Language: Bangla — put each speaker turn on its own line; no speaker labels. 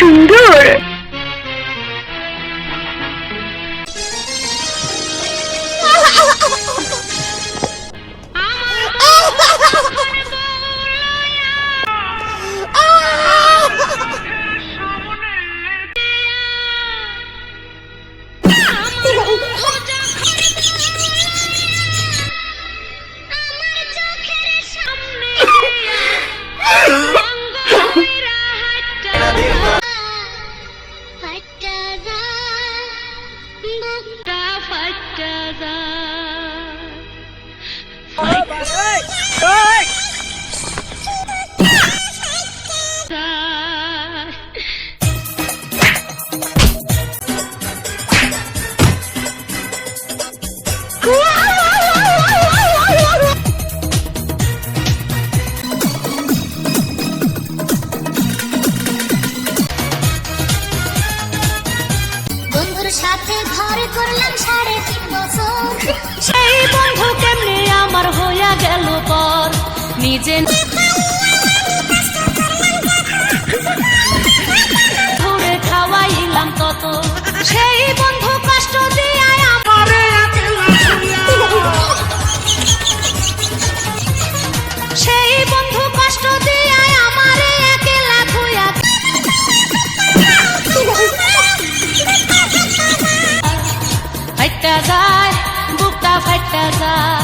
সুন্দর
বন্ধুর সাথে ঘর করলাম সাড়ে তিন বছর।
সেই বন্ধু কেমনে আমার হইয়া গেল পর? নিজে ফাইটা যায় বুকটা ফাইটা যায়।